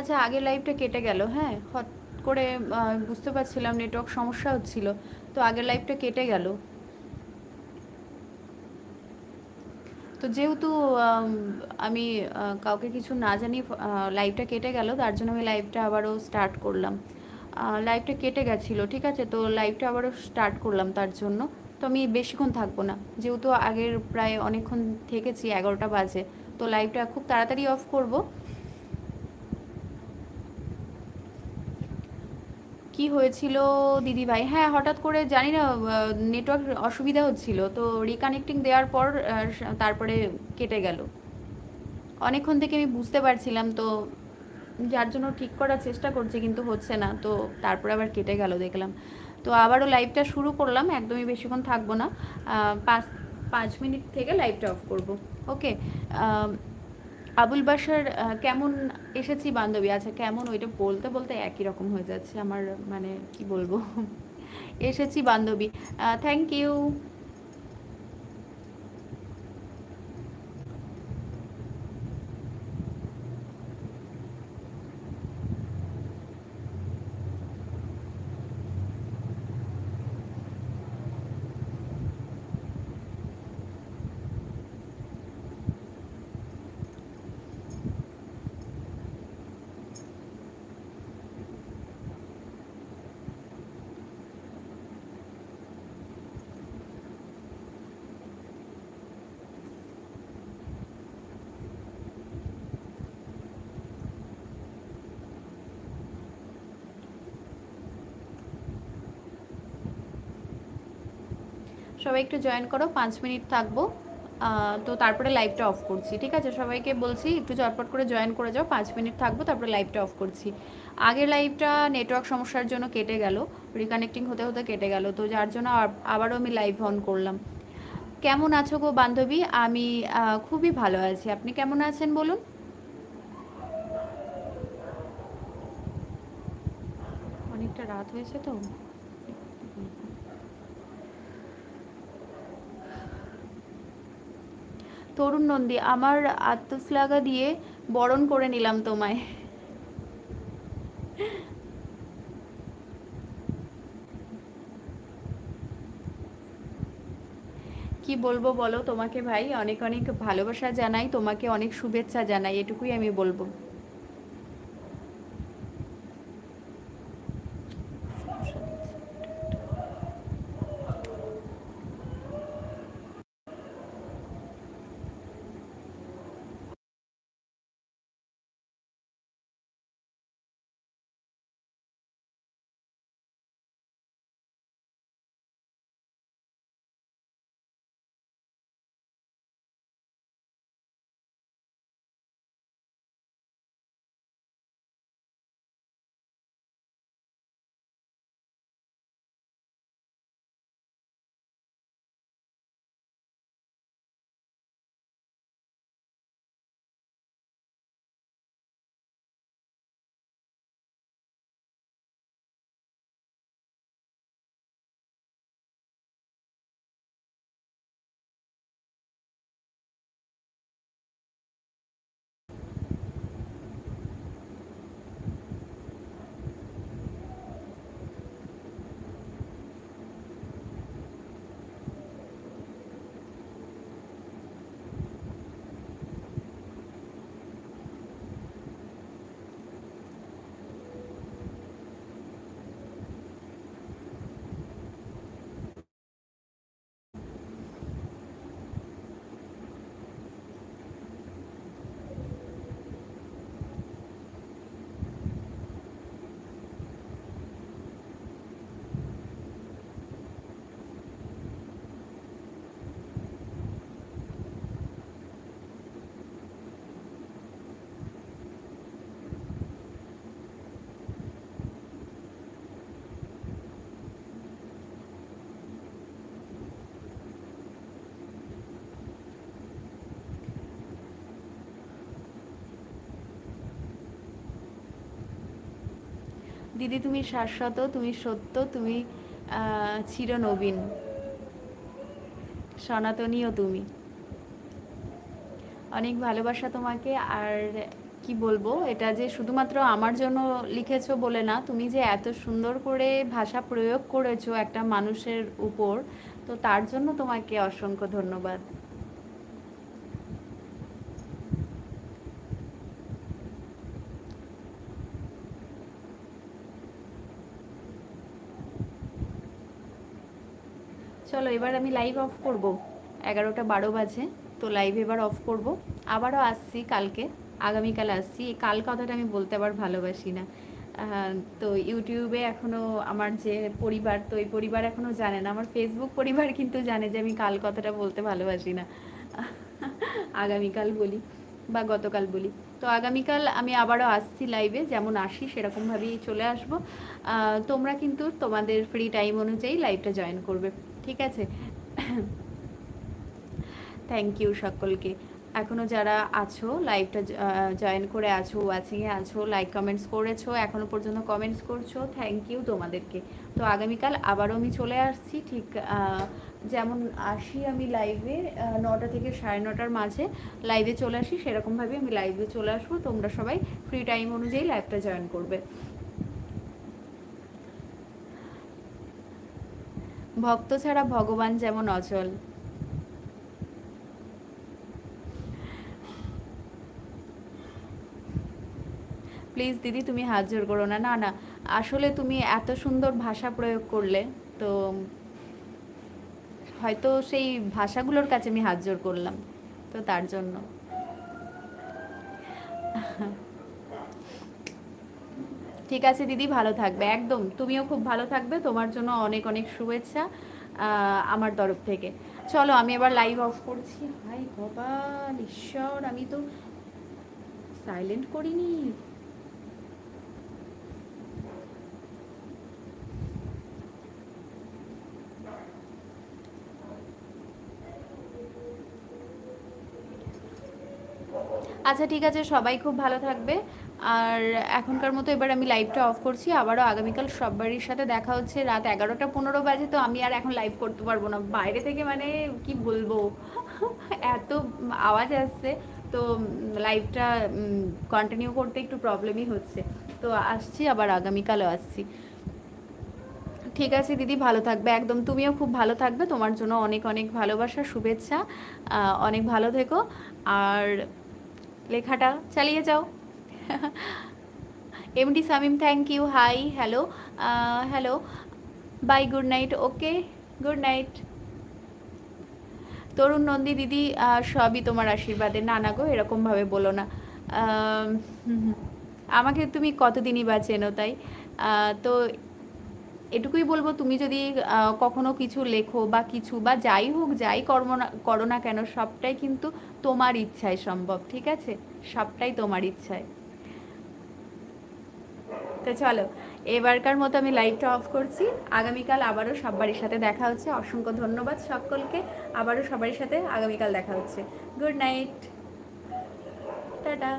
আচ্ছা আগের লাইভটা কেটে গেল হ্যাঁ? হট করে বুঝতে পারছিলাম নেটওয়ার্ক সমস্যা হচ্ছিল, তো আগের লাইভটা কেটে গেল। তো যেহেতু, আমি কাউকে কিছু না জানি লাইভটা কেটে গেল, তার জন্য আমি লাইভটা আবারও স্টার্ট করলাম। লাইভটা কেটে গেছিল, ঠিক আছে? তো লাইভটা আবারও স্টার্ট করলাম তার জন্য। তো আমি বেশিক্ষণ থাকব না, যেহেতু আগের প্রায় অনেকক্ষণ থেকেছি, এগারোটা বাজে। তো লাইভটা খুব তাড়াতাড়ি অফ করব। কি হয়েছিল দিদি ভাই হ্যাঁ হঠাৎ করে জানি না নেটওয়ার্ক অসুবিধা হচ্ছিল, তো রিকানেক্টিং দেওয়ার পর তারপরে কেটে গেল। অনেকক্ষণ থেকে আমি বুঝতে পারছিলাম, তো যার জন্য ঠিক করার চেষ্টা করছি, কিন্তু হচ্ছে না, তো তারপরে আবার কেটে গেল, দেখলাম। তো আবারও লাইভটা শুরু করলাম, একদমই বেশিক্ষণ থাকব না। পাঁচ পাঁচ মিনিট থেকে লাইভটা অফ করব। ওকে আবুল বাসার কেমন এসেছি বান্ধবী? আচ্ছা কেমন? ওইটা বলতে বলতে একই রকম হয়ে যাচ্ছে আমার মানে কি বলব? এসেছি বান্ধবী। থ্যাংক ইউ সবাই একটু জয়েন করো, পাঁচ মিনিট থাকব। তো তারপরে লাইভটা অফ করছি, ঠিক আছে? সবাইকে বলছি, একটু চটপট করে জয়েন করে যাও, পাঁচ মিনিট থাকব, তারপরে লাইভটা অফ করছি। আগের লাইভটা নেটওয়ার্ক সমস্যার জন্য কেটে গেল রিকানেক্টিং হতে হতে কেটে গেল, তো যার জন্য আবারও আমি লাইভ অন করলাম। কেমন আছো গো বান্ধবী? আমি খুবই ভালো আছি। আপনি কেমন আছেন বলুন? অনেকটা রাত হয়েছে তো। তরুণ নন্দী, আমার আত্মশ্লাঘা দিয়ে বরণ করে নিলাম তোমায়। কি বলব বলো তোমাকে ভাই? অনেক অনেক ভালোবাসা জানাই, তোমাকে অনেক শুভেচ্ছা জানাই, এটুকুই আমি বলব। দিদি, তুমি শাশ্বত, তুমি সত্য, তুমি চিরনবীন। সনাতনীও তুমি। অনেক ভালোবাসা তোমাকে, আর কি বলব, এটা যে শুধুমাত্র আমার জন্য লিখেছো বলে না, তুমি যে এত সুন্দর করে ভাষা প্রয়োগ করেছ একটা মানুষের উপর, তো তার জন্য তোমাকে অসংখ্য ধন্যবাদ। চলো, এবার আমি লাইভ অফ করব। এগারোটা বারো বাজে, তো লাইভ এবার অফ করব। আবারও আসছি কালকে, আগামীকাল আসছি। এই কাল কথাটা আমি বলতে আবার ভালোবাসি না। তো ইউটিউবে এখনও আমার যে পরিবার, তো এই পরিবার এখনও জানে না। আমার ফেসবুক পরিবার কিন্তু জানে যে আমি কাল কথাটা বলতে ভালোবাসি না। আগামীকাল বলি বা গতকাল বলি। তো আগামীকাল আমি আবারও আসছি লাইভে যেমন আসি সেরকমভাবেই চলে আসব। তোমরা কিন্তু তোমাদের ফ্রি টাইম অনুযায়ী লাইভটা জয়েন করবে। ঠিক আছে? থ্যাংক ইউ সকলকে। এখনও যারা আছো লাইভটা জয়েন করে আছো ওয়াচিংয়ে আছো লাইক কমেন্টস করেছ এখনও পর্যন্ত কমেন্টস করছ থ্যাংক ইউ তোমাদেরকে। তো আগামীকাল আবারও আমি চলে আসছি, ঠিক যেমন আসি আমি লাইভে নটা থেকে সাড়ে নটার মাঝে লাইভে চলে আসি সেরকমভাবে আমি লাইভে চলে আসব। তোমরা সবাই ফ্রি টাইম অনুযায়ী লাইভটা জয়েন করবে। ভক্ত ছাড়া ভগবান যেমন অচল। প্লিজ দিদি, তুমি হাত জোর করো না। না না, আসলে তুমি এত সুন্দর ভাষা প্রয়োগ করলে, তো হয়তো সেই ভাষাগুলোর কাছে আমি হাত জোর করলাম, তো তার জন্য। ঠিক আছে দিদি, ভালো থাকবে। একদম, তুমিও খুব ভালো থাকবে। তোমার জন্য অনেক অনেক শুভেচ্ছা আমার তরফ থেকে। চলো, আমি এবার লাইভ অফ করছি। ভাই ভবান ঈশ্বর, আমি তো সাইলেন্ট করিনি। আচ্ছা ঠিক আছে, সবাই খুব ভালো থাকবে। আর এখনকার মতো এবার আমি লাইভটা অফ করছি, আবারও আগামীকাল সবারই সাথে দেখা হচ্ছে। রাত এগারোটা পনেরো বাজে, তো আমি আর এখন লাইভ করতে পারব না। বাইরে থেকে মানে কি বলব? এত আওয়াজ আসছে, তো লাইভটা কন্টিনিউ করতে একটু প্রবলেমই হচ্ছে। তো আসছি, আবার আগামীকালও আসছি। ঠিক আছে, দিদি, ভালো থাকবে। একদম তুমিও খুব ভালো থাকবে। তোমার জন্য অনেক অনেক ভালোবাসা, শুভেচ্ছা। অনেক ভালো থেকো। আর লেখাটা চালিয়ে যাও MD Samim thank you hi hello hello bye good night okay good night Tarun Nandi দিদি সবই তোমার আশীর্বাদে না না গো এরকমভাবে বলো না। আমাকে তুমি কতদিনই বা চেনো তাই তো এটুকুই বলব, তুমি যদি কখনো কিছু লেখো বা কিছু বা যাই হোক, যাই কর্ম করো না কেন, সবটাই কিন্তু তোমার ইচ্ছায় সম্ভব, ঠিক আছে? সবটাই তোমার ইচ্ছায়। তো চলো, এবারকার মতো আমি লাইভটা অফ করছি। আগামীকাল আবারও সবারই সাথে দেখা হচ্ছে। অসংখ্য ধন্যবাদ সকলকে। আবারও সবারই সাথে আগামীকাল দেখা হচ্ছে। Good night. টাটা।